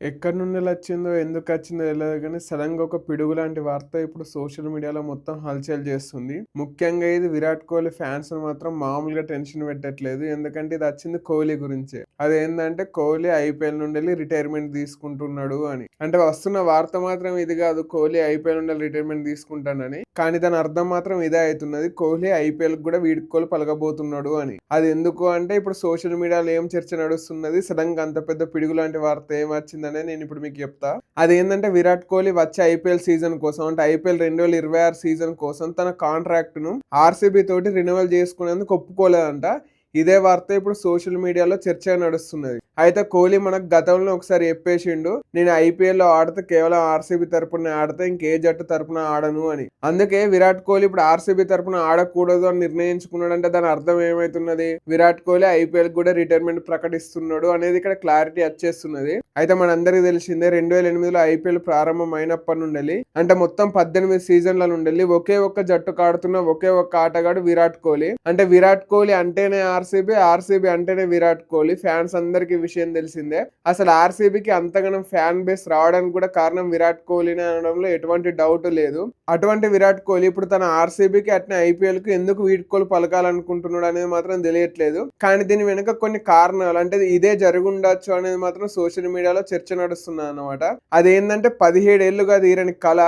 ఎక్కడి నుండి వచ్చిందో ఎందుకు వచ్చిందో తెలియదు కానీ సడన్గా ఒక పిడుగు లాంటి వార్త ఇప్పుడు సోషల్ మీడియాలో మొత్తం హల్చల్ చేస్తుంది. ముఖ్యంగా ఇది విరాట్ కోహ్లీ ఫ్యాన్స్ మాత్రం మామూలుగా టెన్షన్ పెట్టట్లేదు. ఎందుకంటే ఇది వచ్చింది కోహ్లీ గురించే. అదేంటంటే కోహ్లీ ఐపీఎల్ నుండి వెళ్ళి రిటైర్మెంట్ తీసుకుంటున్నాడు అని. అంటే వస్తున్న వార్త మాత్రం ఇది కాదు. కోహ్లీ ఐపీఎల్ నుండి రిటైర్మెంట్ తీసుకుంటానని. కానీ దాని అర్థం మాత్రం ఇదే అవుతున్నది. కోహ్లీ ఐపీఎల్ కూడా వీడుకోలు పలకబోతున్నాడు అని. అది ఎందుకు అంటే ఇప్పుడు సోషల్ మీడియాలో ఏం చర్చ నడుస్తున్నది? సడన్గా అంత పెద్ద పిడుగు లాంటి వార్త ఏం వచ్చిందనే నేను ఇప్పుడు మీకు చెప్తా. అదేంటంటే విరాట్ కోహ్లీ వచ్చే ఐపీఎల్ సీజన్ కోసం అంటే ఐపీఎల్ రెండు వేల ఇరవై ఆరు సీజన్ కోసం తన కాంట్రాక్ట్ను ఆర్సీబీ తోటి రెన్యువల్ చేసుకునేందుకు ఒప్పుకోలేదంట. ఇదే వార్త ఇప్పుడు సోషల్ మీడియాలో చర్చ నడుస్తున్నది. అయితే కోహ్లీ మనకు గతంలో ఒకసారి చెప్పేసిండు నేను ఐపీఎల్లో ఆడితే కేవలం ఆర్సీబీ తరపున ఆడితే ఇంకే జట్టు తరపున ఆడను అని. అందుకే విరాట్ కోహ్లీ ఇప్పుడు ఆర్సీబీ తరపున ఆడకూడదు అని నిర్ణయించుకున్నాడు అంటే దాని అర్థం ఏమైతున్నది? విరాట్ కోహ్లీ ఐపీఎల్ కూడా రిటైర్మెంట్ ప్రకటిస్తున్నాడు అనేది ఇక్కడ క్లారిటీ వచ్చేస్తున్నది. అయితే మనందరికీ తెలిసిందే రెండు వేల ఎనిమిదిలో ఐపీఎల్ ప్రారంభం అయినప్పటి నుండి అంటే మొత్తం పద్దెనిమిది సీజన్ల నుండి ఒకే ఒక్క జట్టు కాడుతున్న ఒకే ఒక్క ఆటగాడు విరాట్ కోహ్లీ. అంటే విరాట్ కోహ్లీ అంటేనే ఆర్సీబీ ఆర్సీబీ అంటేనే విరాట్ కోహ్లీ. ఫ్యాన్స్ అందరికి విషయం తెలిసిందే. అసలు ఆర్సీబీకి అంతగానం ఫ్యాన్ బేస్ రావడానికి కూడా కారణం విరాట్ కోహ్లీని అనడంలో ఎటువంటి డౌట్ లేదు. అటువంటి విరాట్ కోహ్లీ ఇప్పుడు తన ఆర్సీబీకి అట్నే ఐపీఎల్కి ఎందుకు వీడ్కోలు పలకాలనుకుంటున్నాడు అనేది మాత్రం తెలియట్లేదు. కానీ దీని వెనుక కొన్ని కారణాలు అంటే ఇదే జరుగుండొచ్చు అనేది మాత్రం సోషల్ మీడియాలో చర్చ నడుస్తున్నా అనమాట అదేంటంటే పదిహేడేళ్ళుగా తీరని కళ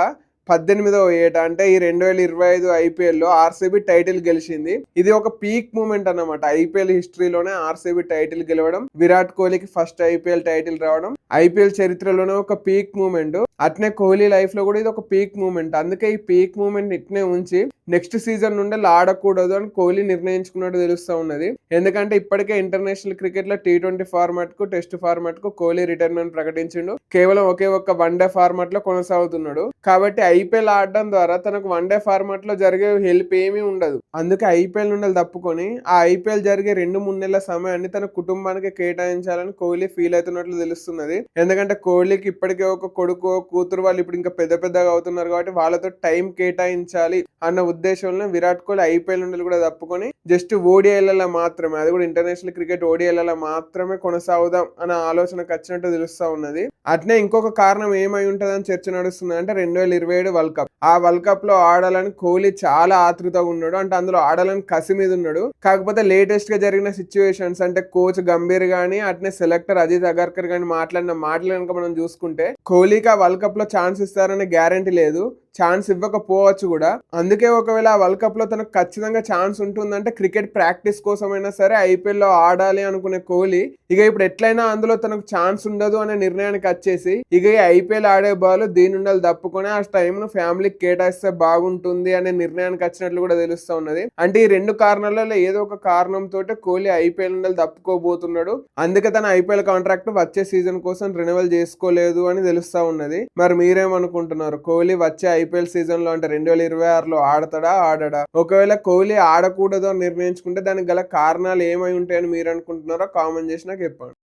పద్దెనిమిదవ ఏట అంటే ఈ రెండు వేల ఇరవై ఐదు ఐపీఎల్లో ఆర్సీబీ టైటిల్ గెలిచింది. ఇది ఒక పీక్ మూమెంట్ అన్నమాట. ఐపీఎల్ హిస్టరీలోనే ఆర్సీబీ టైటిల్ గెలవడం విరాట్ కోహ్లీకి ఫస్ట్ ఐపీఎల్ టైటిల్ రావడం ఐపీఎల్ చరిత్రలోనే ఒక పీక్ మూమెంట్. అట్నే కోహ్లీ లైఫ్లో కూడా ఇది ఒక పీక్ మూమెంట్. అందుకే ఈ పీక్ మూమెంట్ ఇట్నే ఉంచి నెక్స్ట్ సీజన్ నుండి ఆడకూడదు అని కోహ్లీ నిర్ణయించుకున్నట్టు తెలుస్తూ ఉన్నది. ఎందుకంటే ఇప్పటికే ఇంటర్నేషనల్ క్రికెట్లో టీ ట్వంటీ ఫార్మాట్కు టెస్ట్ ఫార్మాట్కు కోహ్లీ రిటైర్మెంట్ ప్రకటించిండు. కేవలం ఒకే ఒక్క వన్ డే ఫార్మాట్లో కొనసాగుతున్నాడు. కాబట్టి ఐపీఎల్ ఆడడం ద్వారా తనకు వన్ డే ఫార్మాట్లో జరిగే హెల్ప్ ఏమీ ఉండదు. అందుకే ఐపీఎల్ నుండి తప్పుకొని ఆ ఐపీఎల్ జరిగే రెండు మూడు నెలల సమయాన్ని తన కుటుంబానికి కేటాయించాలని కోహ్లీ ఫీల్ అవుతున్నట్లు తెలుస్తున్నది. ఎందుకంటే కోహ్లీకి ఇప్పటికే ఒక కొడుకు కూతురు వాళ్ళు ఇప్పుడు ఇంకా పెద్ద పెద్దగా అవుతున్నారు కాబట్టి వాళ్ళతో టైం కేటాయించాలి అన్న ఉద్దేశంలో విరాట్ కోహ్లీ ఐపీఎల్ నుండి కూడా తప్పుకొని జస్ట్ ఓడిఐలలో మాత్రమే అది కూడా ఇంటర్నేషనల్ క్రికెట్ ఓడిఐలలో మాత్రమే కొనసాగుదాం అనే ఆలోచనకు వచ్చినట్టు తెలుస్తూ ఉన్నది. అట్నే ఇంకొక కారణం ఏమై ఉంటుందని చర్చ నడుస్తుంది అంటే రెండు వేల ఇరవై ఏడు వరల్డ్ కప్. ఆ వరల్డ్ కప్లో ఆడాలని కోహ్లీ చాలా ఆతృతగా ఉన్నాడు. అంటే అందులో ఆడాలని కసి మీద ఉన్నాడు. కాకపోతే లేటెస్ట్గా జరిగిన సిచ్యువేషన్స్ అంటే కోచ్ గంభీర్ గానీ అట్నే సెలెక్టర్ అజిత్ అగర్కర్ గానీ మాట్లాడిన మాటలు కనుక మనం చూసుకుంటే కోహ్లీకి ఆ వరల్డ్ కప్లో ఛాన్స్ ఇస్తారనే గ్యారంటీ లేదు. ఛాన్స్ ఇవ్వకపోవచ్చు కూడా. అందుకే ఒకవేళ ఆ వరల్డ్ కప్లో తనకు ఖచ్చితంగా ఛాన్స్ ఉంటుందంటే క్రికెట్ ప్రాక్టీస్ కోసమైనా సరే ఐపీఎల్లో ఆడాలి అనుకునే కోహ్లీ ఇక ఇప్పుడు ఎట్లయినా అందులో తనకు ఛాన్స్ ఉండదు అనే నిర్ణయానికి వచ్చేసి ఇక ఐపీఎల్ ఆడే బాల్ దీని ఉండాలి తప్పుకొని ఆ టైంను ఫ్యామిలీకి కేటాయిస్తే బాగుంటుంది అనే నిర్ణయానికి వచ్చినట్లు కూడా తెలుస్తా ఉన్నది. అంటే ఈ రెండు కారణాలలో ఏదో ఒక కారణంతో కోహ్లీ ఐపీఎల్ ఉండాలి తప్పుకోబోతున్నాడు. అందుకే తన ఐపీఎల్ కాంట్రాక్ట్ వచ్చే సీజన్ కోసం రెన్యువల్ చేసుకోలేదు అని తెలుస్తా ఉన్నది. మరి మీరేమనుకుంటున్నారు? కోహ్లీ వచ్చే ఐపీఎల్ సీజన్లో అంటే రెండు వేల ఇరవై ఆరులో ఆడతాడా ఆడడా? ఒకవేళ కోహ్లీ ఆడకూడదు అని నిర్ణయించుకుంటే దానికి గల కారణాలు ఏమై ఉంటాయని మీరు అనుకుంటున్నారో కామెంట్ చేసి నాకు చెప్పండి.